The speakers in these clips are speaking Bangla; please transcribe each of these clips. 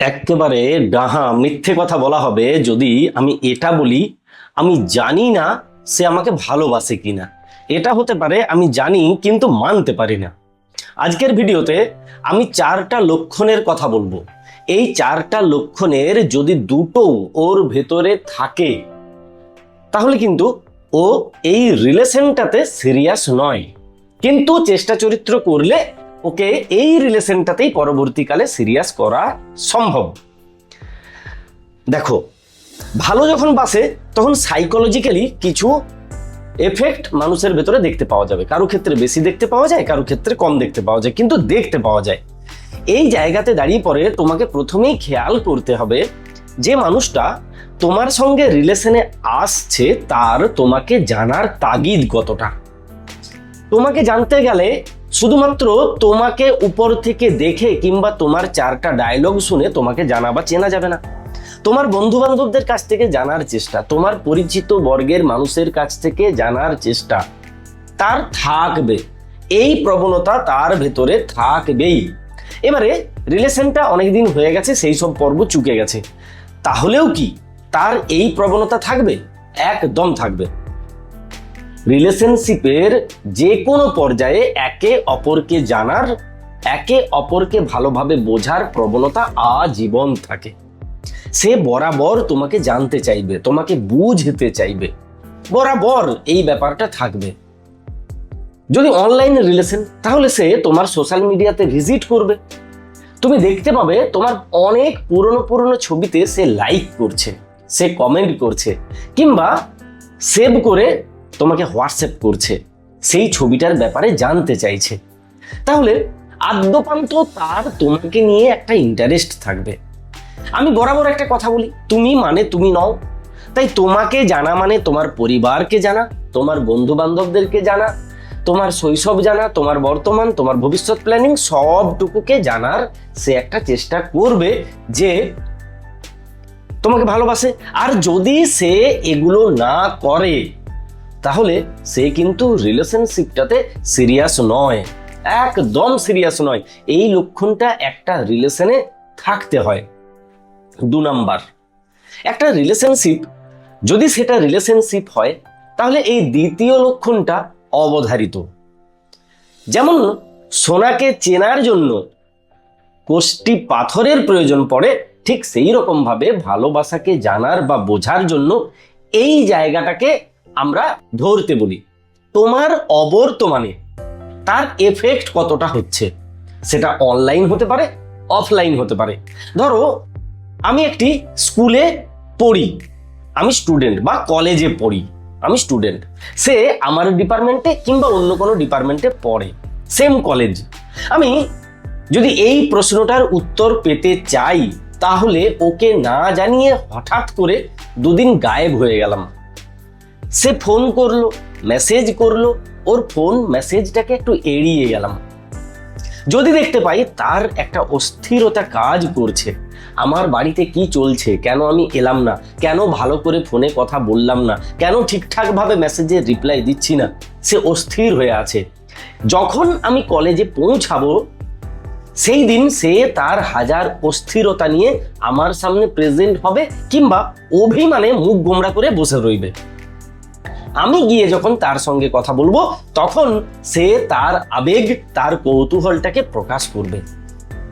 একেবারে ডাহা মিথ্যে কথা বলা হবে যদি আমি এটা বলি, আমি জানি না সে আমাকে ভালোবাসে কিনা। এটা হতে পারে আমি জানি কিন্তু মানতে পারি না। আজকের ভিডিওতে আমি চারটা লক্ষণের কথা বলব। এই চারটা লক্ষণের যদি দুটো ওর ভেতরে থাকে, তাহলে কিন্তু ও এই রিলেশনটাতে সিরিয়াস নয়। কিন্তু চেষ্টা চরিত্র করলে ওকে, এই রিলেশনটাতেই পরবর্তীকালে সিরিয়াস করা সম্ভব। দেখো, ভালো যখন বাসে, তখন সাইকোলজিক্যালি কিছু এফেক্ট মানুষের ভেতরে দেখতে পাওয়া যাবে। কারও ক্ষেত্রে বেশি দেখতে পাওয়া যায়, কারও ক্ষেত্রে কম দেখতে পাওয়া যায়, কিন্তু দেখতে পাওয়া যায়। এই জায়গাতে দাঁড়িয়ে পরে তোমাকে প্রথমেই খেয়াল করতে হবে যে মানুষটা তোমার সঙ্গে রিলেশনে আসছে, তার তোমাকে জানার তাগিদ কতটা। তোমাকে জানতে গেলে শুধুমাত্র তোমাকে উপর থেকে দেখে কিংবা তোমার চারটা ডায়লগ শুনে তোমাকে জানা বা চেনা যাবে না। তোমার বন্ধু বান্ধবদের কাছ থেকে জানার চেষ্টা, তোমার পরিচিত বর্গের মানুষের কাছ থেকে জানার চেষ্টা, তার থাকবে। এই প্রবণতা তার ভেতরে থাকবেই। এবারে রিলেশনটা অনেকদিন হয়ে গেছে, সেই সব পর্ব চুকে গেছে। তাহলেও কি তার এই প্রবণতা থাকবে? একদম থাকবে। রিলেশনশিপের যে কোনো পর্যায়ে একে অপরকে জানার, একে অপরকে ভালোভাবে বোঝার প্রবণতা আজীবন থাকে। সে বরাবর তোমাকে জানতে চাইবে, তোমাকে বুঝতে চাইবে। বরাবর এই ব্যাপারটা থাকবে। যদি অনলাইন রিলেশন তাহলে সে তোমার সোশ্যাল মিডিয়াতে ভিজিট করবে। তুমি দেখতে পাবে তোমার অনেক পুরনো পুরনো ছবিতে সে লাইক করছে, সে কমেন্ট করছে, কিংবা সেভ করে তোমাকে হোয়াটসঅ্যাপ করছে, সেই ছবিটার ব্যাপারে জানতে চাইছে। তাহলে আদ্যপান্ত তার তোমাকে নিয়ে একটা ইন্টারেস্ট থাকবে। আমি বরাবর একটা কথা বলি, তুমি মানে তুমি নও। তাই তোমাকে জানা মানে তোমার পরিবারকে জানা, তোমার বন্ধু বান্ধবদেরকে জানা, তোমার শৈশব জানা, তোমার বর্তমান, তোমার ভবিষ্যৎ প্ল্যানিং সবটুকুকে জানার সে একটা চেষ্টা করবে যে তোমাকে ভালোবাসে। আর যদি সে এগুলো না করে তাহলে সে কিন্তু রিলেশনশিপটাতে সিরিয়াস নয়। একদম সিরিয়াস নয়। এই লক্ষণটা একটা রিলেশনে থাকতে হয়। দু নাম্বার, একটা রিলেশনশিপ যদি সেটা রিলেশনশিপ হয়, তাহলে এই দ্বিতীয় লক্ষণটা অবধারিত। যেমন সোনাকে চেনার জন্য কোষ্টি পাথরের প্রয়োজন পড়ে, ঠিক সেই রকম ভাবে ভালোবাসাকে জানার বা বোঝার জন্য এই জায়গাটাকে আমরা ধরতে বলি। তোমার অবর্তমানে তার এফেক্ট কতটা হচ্ছে? সেটা অনলাইন হতে পারে অফলাইন হতে পারে। ধরো, আমি একটি স্কুলে পড়ি। আমি স্টুডেন্ট বা কলেজে পড়ি। আমি স্টুডেন্ট সে আমার ডিপার্টমেন্টে কিংবা অন্য কোনো ডিপার্টমেন্টে পড়ে। সেম কলেজ আমি যদি এই প্রশ্নটার উত্তর পেতে চাই, তাহলে ওকে না জানিয়ে হঠাৎ করে দুদিন গায়েব হয়ে গেলাম। সে ফোন করল মেসেজ করল, ওর ফোন মেসেজটাকে একটু এড়িয়ে গেলাম। যদি দেখতে পাই তার একটা অস্থিরতা কাজ করছে। আমার বাড়িতে কি চলছে? কেন আমি এলাম না? কেন ভালো করে ফোনে কথা বললাম না? কেন ঠিকঠাকভাবে মেসেজের রিপ্লাই দিচ্ছি না? সে অস্থির হয়ে আছে। যখন আমি কলেজে পৌঁছাবো, সেই দিন সে তার হাজার অস্থিরতা নিয়ে আমার সামনে প্রেজেন্ট হবে কিংবা অভিমানে মুখ গোমড়া করে বসে রইবে। আমি গিয়ে যখন তার সঙ্গে কথা বলব, তখন সে তার আবেগ, তার কৌতূহলটাকে প্রকাশ করবে।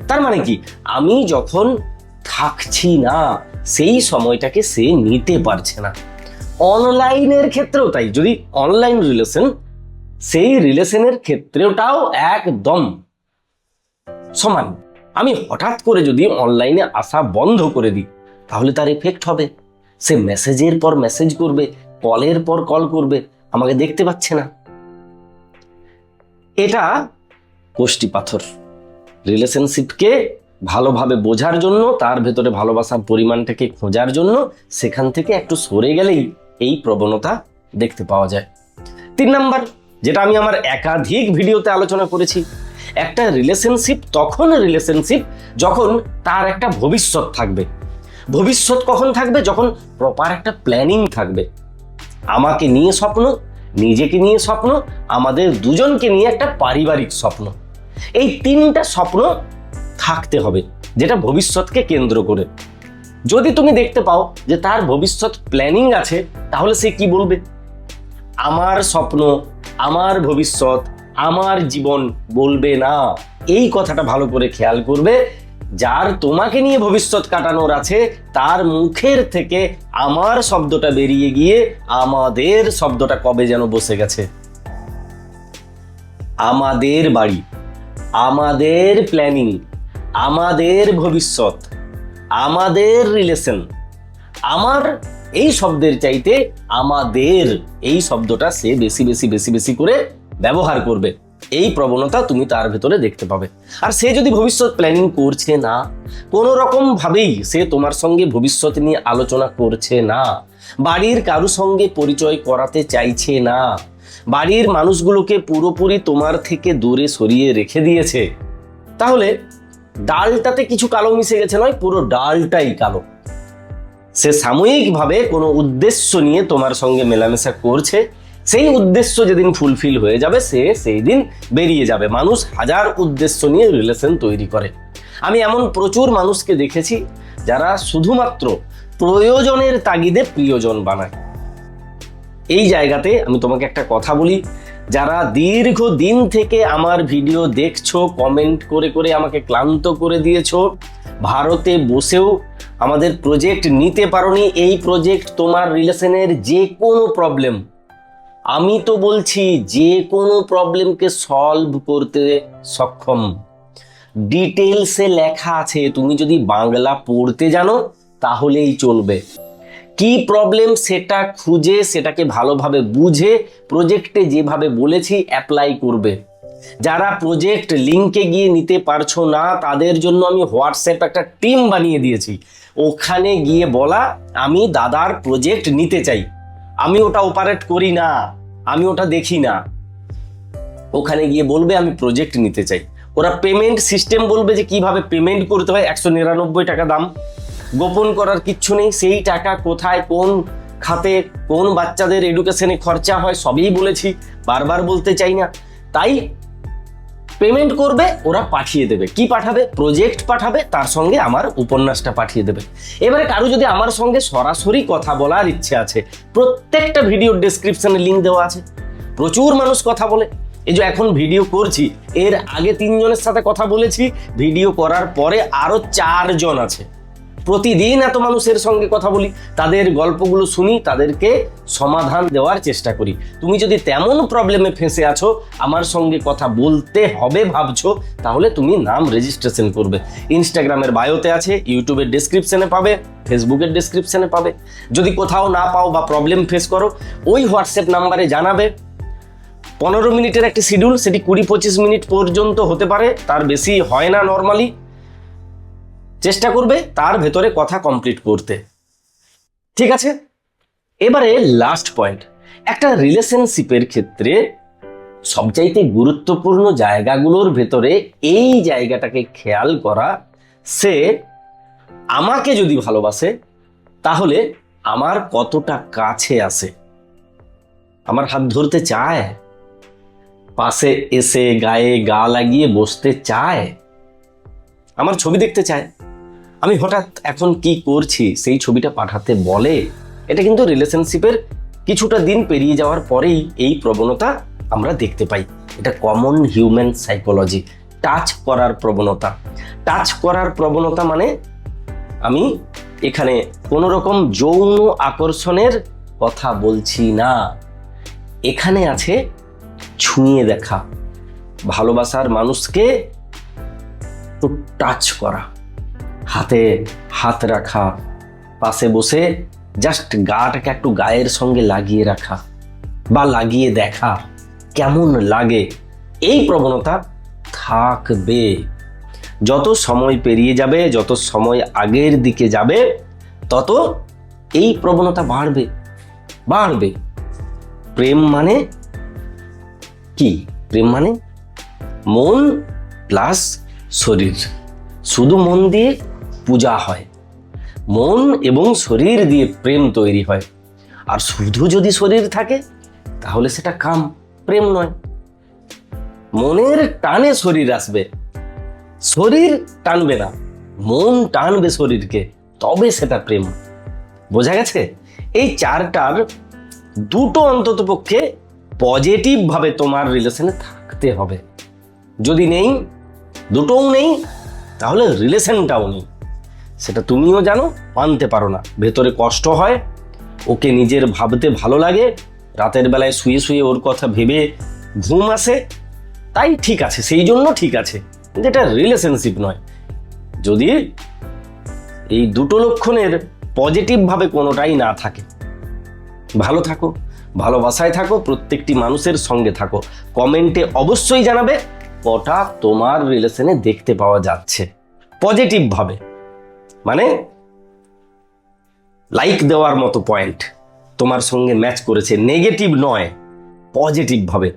তার মানে কি? আমি যখন থাকছি না, সেই সময়টাকে সে নিতে পারছে না। অনলাইনের ক্ষেত্রেও তাই। যদি অনলাইন রিলেশন, সেই রিলেশনের ক্ষেত্রেটাও একদম সমান। আমি হঠাৎ করে যদি অনলাইনে আসা বন্ধ করে দিই, তাহলে তার এফেক্ট হবে। সে মেসেজের পর মেসেজ করবে কলের পর কল করবে, আমাকে দেখতে পাচ্ছে না। এটা কোষ্টি পাথর। রিলেশনশিপকে ভালোভাবে বোঝার জন্য, তার ভেতরে ভালোবাসার পরিমাণটাকে খোঁজার জন্য, সেখান থেকে একটু সরে গেলেই এই প্রবণতা দেখতে পাওয়া যায়। তিন নাম্বার, যেটা আমি আমার একাধিক ভিডিওতে আলোচনা করেছি, একটা রিলেশনশিপ তখন রিলেশনশিপ যখন তার একটা ভবিষ্যৎ থাকবে। ভবিষ্যৎ কখন থাকবে? যখন প্রপার একটা প্ল্যানিং থাকবে। আমাকে নিয়ে স্বপ্ন, নিজেকে নিয়ে স্বপ্ন, আমাদের দুজনকে নিয়ে একটা পারিবারিক স্বপ্ন। এই তিনটা স্বপ্ন থাকতে হবে, যেটা ভবিষ্যৎকে কেন্দ্র করে। যদি তুমি দেখতে পাও যে তার ভবিষ্যৎ প্ল্যানিং আছে, তাহলে সে কি বলবে? আমার স্বপ্ন, আমার ভবিষ্যৎ, আমার জীবন বলবে না। এই কথাটা ভালো করে খেয়াল করবে যার তোমাকে নিয়ে ভবিষ্যৎ কাটানোর আছে, তার মুখের থেকে আমার শব্দটা বেরিয়ে গিয়ে আমাদের শব্দটা কবে যেন বসে গেছে। আমাদের বাড়ি, আমাদের প্ল্যানিং আমাদের ভবিষ্যৎ, আমাদের রিলেশন আমার এই শব্দের চাইতে আমাদের এই শব্দটা সে বেশি বেশি বেশি বেশি করে ব্যবহার করবে। এই প্রবণতা তুমি তার ভেতরে দেখতে পাবে। আর সে যদি ভবিষ্যৎ প্ল্যানিং করছে না, কোনো রকম ভাবেই সে তোমার সঙ্গে ভবিষ্যৎ নিয়ে আলোচনা করছে না, বাড়ির কারু সঙ্গে পরিচয় করাতে চাইছে না, বাড়ির মানুষগুলোকে পুরোপুরি তোমার থেকে দূরে সরিয়ে রেখে দিয়েছে, তাহলে ডালটাতে কিছু কালো মিশে গেছে নয়, পুরো ডালটাই কালো। সে সাময়িকভাবে কোনো উদ্দেশ্য নিয়ে তোমার সঙ্গে মেলামেশা করছে সেই উদ্দেশ্য যেদিন ফুলফিল হয়ে যাবে, সে সেই দিন বেরিয়ে যাবে। মানুষ হাজার উদ্দেশ্য নিয়ে রিলেশন তৈরি করে। আমি এমন প্রচুর মানুষকে দেখেছি, যারা শুধুমাত্র প্রয়োজনের তাগিদে প্রিয়জন বানায়। এই জায়গাতে আমি তোমাকে একটা কথা বলি, যারা দীর্ঘ দিন থেকে আমার ভিডিও দেখছ কমেন্ট করে করে আমাকে ক্লান্ত করে দিয়েছ, ভারতে বসেও আমাদের প্রজেক্ট নিতে পারোনি, এই প্রজেক্ট তোমার রিলেশনের যে কোনো প্রবলেম আমি তো বলছি যে কোনো প্রবলেমকে সলভ করতে সক্ষম। ডিটেলসে লেখা আছে, তুমি যদি বাংলা পড়তে জানো, তাহলেই চলবে। কি প্রবলেম সেটা খুঁজে, সেটাকে ভালোভাবে বুঝে প্রজেক্টে যেভাবে বলেছি অ্যাপ্লাই করবে। যারা প্রজেক্ট লিঙ্কে গিয়ে নিতে পারছ না, তাদের জন্য আমি হোয়াটসঅ্যাপ একটা টিম বানিয়ে দিয়েছি। ওখানে গিয়ে বলা, আমি দাদার প্রজেক্ট নিতে চাই। আমি ওটা অপারেট করি না, আমি ওটা দেখি না। ওখানে গিয়ে বলবে, আমি প্রজেক্ট নিতে চাই। ওরা পেমেন্ট সিস্টেম বলবে যে কীভাবে পেমেন্ট করতে হয়, একশো নিরানব্বই টাকা দাম। গোপন করার কিচ্ছু নেই, সেই টাকা কোথায়, কোন খাতে, কোন বাচ্চাদের এডুকেশনে খরচা হয়, সবই বলেছি। বারবার বলতে চাই না। তাই পেমেন্ট করবে, ওরা পাঠিয়ে দেবে। কি পাঠাবে? প্রজেক্ট পাঠাবে, তার সঙ্গে আমার উপন্যাসটা পাঠিয়ে দেবে। এবারে কারও যদি আমার সঙ্গে সরাসরি কথা বলার ইচ্ছে আছে, প্রত্যেকটা ভিডিওর ডেসক্রিপশনে লিঙ্ক দেওয়া আছে। প্রচুর মানুষ কথা বলে। এই যে এখন ভিডিও করছি, এর আগে তিনজনের সাথে কথা বলেছি ভিডিও করার পরে আরও চারজন আছে। প্রতিদিন এত মানুষের সঙ্গে কথা বলি, তাদের গল্পগুলো শুনি, তাদেরকে সমাধান দেওয়ার চেষ্টা করি। তুমি যদি তেমন প্রবলেমে ফেঁসে আছো, আমার সঙ্গে কথা বলতে হবে ভাবছ, তাহলে তুমি নাম রেজিস্ট্রেশন করবে। ইনস্টাগ্রামের বায়োতে আছে ইউটিউবের ডেসক্রিপশনে পাবে ফেসবুকের ডেসক্রিপশনে পাবে। যদি কোথাও না পাও বা প্রবলেম ফেস করো, ওই হোয়াটসঅ্যাপ নাম্বারে জানাবে। পনেরো মিনিটের একটি শিডিউল সেটি কুড়ি পঁচিশ মিনিট পর্যন্ত হতে পারে, তার বেশি হয় না নর্মালি চেষ্টা করবে তার ভেতরে কথা কমপ্লিট করতে। ঠিক আছে? এবারে লাস্ট পয়েন্ট একটা রিলেশনশিপের ক্ষেত্রে সবচাইতে গুরুত্বপূর্ণ জায়গাগুলোর ভেতরে এই জায়গাটাকে খেয়াল করা, সে আমাকে যদি ভালোবাসে, তাহলে আমার কতটা কাছে আসে আমার হাত ধরতে চায়? পাশে এসে গায়ে গা লাগিয়ে বসতে চায়? আমার ছবি দেখতে চায়? আমি হঠাৎ এখন কি করছি? সেই ছবিটা পাঠাতে বলে? এটা কিন্তু রিলেশনশিপের কিছুটা দিন পেরিয়ে যাওয়ার পরেই এই প্রবণতা আমরা দেখতে পাই। এটা কমন হিউম্যান সাইকোলজি টাচ করার প্রবণতা। টাচ করার প্রবণতা মানে আমি এখানে কোনো রকম যৌন আকর্ষণের কথা বলছি না। এখানে আছে ছুঁয়ে দেখা। ভালোবাসার মানুষকে টাচ করা। হাতে হাত রাখা, পাশে বসে জাস্ট গাটাকে একটু গায়ের সঙ্গে লাগিয়ে রাখা বা লাগিয়ে দেখা, কেমন লাগে, এই প্রবণতা থাকবে। যত সময় পেরিয়ে যাবে, যত সময় আগের দিকে যাবে, তত এই প্রবণতা বাড়বে। বাড়বে। প্রেম মানে কি? প্রেম মানে মন প্লাস শরীর। শুধু মন দিয়ে পূজা হয়। মন এবং শরীর দিয়ে প্রেম তৈরি হয়। আর শুধু যদি শরীর থাকে, তাহলে সেটা কাম, প্রেম নয়। মনের টানে শরীর আসবে। শরীর টানবে না। মন টানবে শরীরকে, তবে সেটা প্রেম। বোঝা গেছে? এই চারটার দুটো অন্তত পক্ষে পজিটিভ ভাবে তোমার রিলেশনে থাকতে হবে। যদি নেই, দুটোও নেই, তাহলে রিলেশনটাও নেই। সেটা তুমিও জানো, মানতে পারো না। ভেতরে কষ্ট হয়, ওকে নিজের ভাবতে ভালো লাগে, রাতের বেলায় শুয়ে শুয়ে ওর কথা ভেবে ঘুম আসে, তাই ঠিক আছে, সেই জন্য ঠিক আছে। কিন্তু এটা রিলেশনশিপ নয়। যদি এই দুটো লক্ষণের পজিটিভভাবে কোনোটাই না থাকে, ভালো থাকো, ভালোবাসায় থাকো, প্রত্যেকটি মানুষের সঙ্গে থাকো। কমেন্টে অবশ্যই জানাবে কটা তোমার রিলেশনে দেখতে পাওয়া যাচ্ছে পজিটিভভাবে মানে লাইক দেওয়ার মতো পয়েন্ট তোমার সঙ্গে ম্যাচ করেছে নেগেটিভ নয় পজিটিভভাবে